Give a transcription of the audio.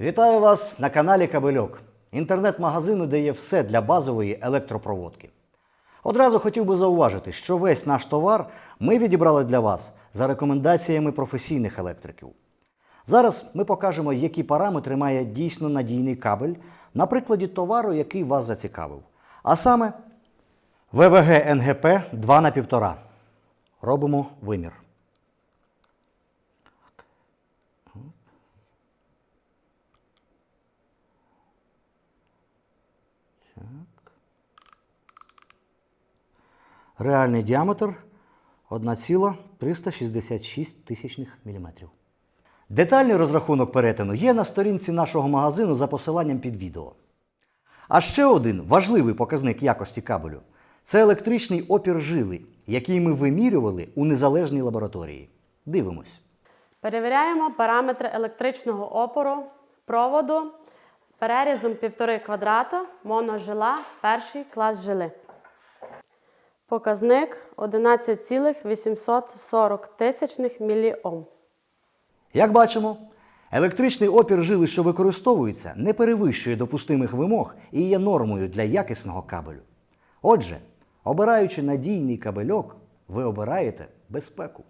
Вітаю вас на каналі Кабельок, інтернет-магазину, де є все для базової електропроводки. Одразу хотів би зауважити, що весь наш товар ми відібрали для вас за рекомендаціями професійних електриків. Зараз ми покажемо, які параметри має дійсно надійний кабель на прикладі товару, який вас зацікавив. А саме ВВГ НГП 2 на 1,5. Робимо вимір. Реальний діаметр 1,366 тисячних міліметрів. Детальний розрахунок перетину є на сторінці нашого магазину за посиланням під відео. А ще один важливий показник якості кабелю це електричний опір жили, який ми вимірювали у незалежній лабораторії. Дивимось. Перевіряємо параметри електричного опору проводу перерізом 1,5 квадрата моножила перший клас жили. Показник 11,840 тисячних міліом. Як бачимо, електричний опір жили, що використовується, не перевищує допустимих вимог і є нормою для якісного кабелю. Отже, обираючи надійний кабельок, ви обираєте безпеку.